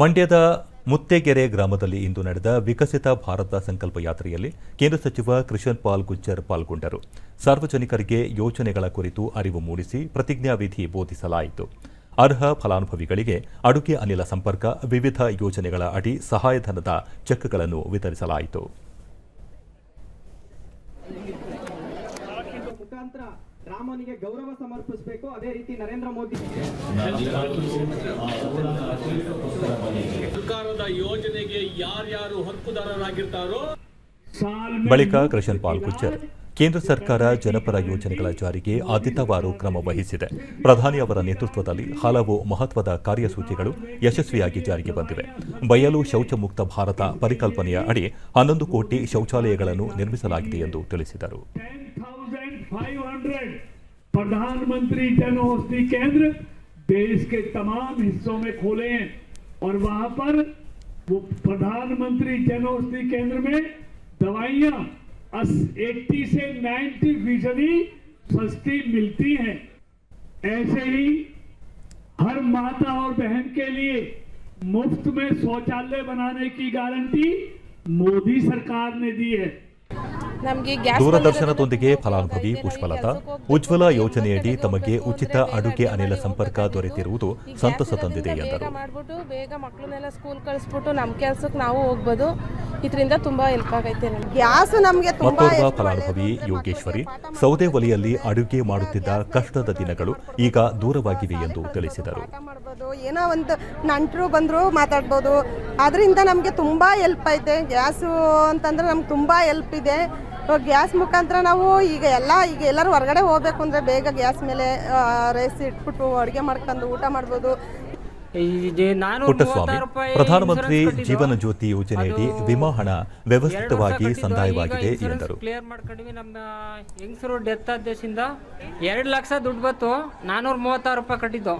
ಮಂಡ್ಯದ ಮುತ್ತೆಗೆರೆ ಗ್ರಾಮದಲ್ಲಿ ಇಂದು ನಡೆದ ವಿಕಸಿತ ಭಾರತ ಸಂಕಲ್ಪ ಯಾತ್ರೆಯಲ್ಲಿ ಕೇಂದ್ರ ಸಚಿವ ಕೃಷನ್ ಪಾಲ್ ಗುಜ್ಜರ್ ಪಾಲ್ಗೊಂಡರು. ಸಾರ್ವಜನಿಕರಿಗೆ ಯೋಜನೆಗಳ ಕುರಿತು ಅರಿವು ಮೂಡಿಸಿ ಪ್ರತಿಜ್ಞಾವಿಧಿ ಬೋಧಿಸಲಾಯಿತು. ಅರ್ಹ ಫಲಾನುಭವಿಗಳಿಗೆ ಅಡುಗೆ ಅನಿಲ ಸಂಪರ್ಕ ವಿವಿಧ ಯೋಜನೆಗಳ ಅಡಿ ಸಹಾಯಧನದ ಚೆಕ್ಗಳನ್ನು ವಿತರಿಸಲಾಯಿತು. ರಾಮನಿಗೆ ಗೌರವ ಸಮರ್ಪಿಸಬೇಕು. ಅದೇ ರೀತಿ ನರೇಂದ್ರ ಮೋದಿ. ಸರ್ಕಾರದ ಯೋಜನೆಗೆ ಯಾರ್ಯಾರು ಹಕ್ಕುದಾರರಾಗಿರ್ತಾರೋ ಬಳಿಕ ಕೃಷನ್ ಪಾಲ್ ಗುಜ್ಜರ್. ಕೇಂದ್ರ ಸರ್ಕಾರ ಜನಪರ ಯೋಜನೆಗಳ ಜಾರಿಗೆ ಆದ್ಯತಾವಾರು ಕ್ರಮ ವಹಿಸಿದೆ. ಪ್ರಧಾನಿ ಅವರ ನೇತೃತ್ವದಲ್ಲಿ ಹಲವು ಮಹತ್ವದ ಕಾರ್ಯಸೂಚಿಗಳು ಯಶಸ್ವಿಯಾಗಿ ಜಾರಿಗೆ ಬಂದಿವೆ. ಬಯಲು ಶೌಚ ಮುಕ್ತ ಭಾರತ ಪರಿಕಲ್ಪನೆಯ ಅಡಿ ಹನ್ನೊಂದು ಕೋಟಿ ಶೌಚಾಲಯಗಳನ್ನು ನಿರ್ಮಿಸಲಾಗಿದೆ ಎಂದು ತಿಳಿಸಿದರು. 10,500 देश के तमाम हिस्सों में खोले हैं। और वहाँ पर वो प्रधानमंत्री जन औषधि केंद्र में दवाइयाँ 80 से 90 फ़ीसदी सस्ती मिलती हैं। ऐसे ही हर माता और बहन के लिए मुफ़्त में शौचालय बनाने की गारंटी मोदी सरकार ने दी है। ನಮಗೆ ದೂರದರ್ಶನದೊಂದಿಗೆ ಫಲಾನುಭವಿ ಪುಷ್ಪಲತಾ. ಉಜ್ವಲ ಯೋಜನೆಯಡಿ ತಮಗೆ ಉಚಿತ ಅಡುಗೆ ಅನಿಲ ಸಂಪರ್ಕ ದೊರೆತಿರುವುದು ಸಂತಸ ತಂದಿದೆ ಎಂದರು. ಮಾಡ್ಬಿಟ್ಟು ಬೇಗ ಮಕ್ಕಳನ್ನೆಲ್ಲ ಸ್ಕೂಲ್ ಕಳಿಸ್ಬಿಟ್ಟು ನಮ್ಮ ಕೆಲಸಕ್ಕೆ ನಾವು ಹೋಗ್ಬೋದು. ಇದರಿಂದ ತುಂಬಾ ಹೆಲ್ಪ್ ಆಗೈತೆ ನಮ್ಗೆ. ಗ್ಯಾಸ್ ನಮಗೆ ತುಂಬಾ ಫಲಾನುಭವಿ ಯೋಗೇಶ್ವರಿ. ಸೌದೆ ಒಲೆಯಲ್ಲಿ ಅಡುಗೆ ಮಾಡುತ್ತಿದ್ದ ಕಷ್ಟದ ದಿನಗಳು ಈಗ ದೂರವಾಗಿವೆ ಎಂದು ತಿಳಿಸಿದರು. ಮಾಡ್ಬೋದು. ಏನೋ ಒಂದು ನಂಟರು ಬಂದ್ರು ಮಾತಾಡ್ಬೋದು. ಅದರಿಂದ ನಮಗೆ ತುಂಬಾ ಹೆಲ್ಪ್ ಐತೆ. ಗ್ಯಾಸು ಅಂತಂದ್ರೆ ನಮ್ಗೆ ತುಂಬಾ ಹೆಲ್ಪ್ ಇದೆ. ಗ್ಯಾಸ್ ಮುಖಾಂತರ ನಾವು ಈಗ ಎಲ್ಲ ಈಗ ಎಲ್ಲರೂ ಹೊರಗಡೆ ಹೋಗಬೇಕು ಅಂದರೆ ಬೇಗ ಗ್ಯಾಸ್ ಮೇಲೆ ರೈಸ್ ಇಟ್ಬಿಟ್ಟು ಅಡುಗೆ ಮಾಡ್ಕೊಂಡು ಊಟ ಮಾಡ್ಬೋದು. ಪುಟ್ಟಸ್ವಾಮಿ ಪ್ರಧಾನಮಂತ್ರಿ ಜೀವನ ಜ್ಯೋತಿ ಯೋಜನೆಯಡಿ ವಿಮಾ ಹಣ ವ್ಯವಸ್ಥಿತವಾಗಿ ಸಂದಾಯವಾಗಿದೆ ಎಂದರು. ಕ್ಲಿಯರ್ ಮಾಡ್ಕೊಂಡ್ವಿ ನಮ್ಮ ಹೆಂಗಸರು ಡೆತ್ ಆದೇಶದಿಂದ. ದೇಶದಿಂದ ಎರಡು ಲಕ್ಷ ದುಡ್ಡು ಬತ್ತು ನಾನೂರ ಮೂವತ್ತಾರು ರೂಪಾಯಿ ಕಟ್ಟಿದ್ದು.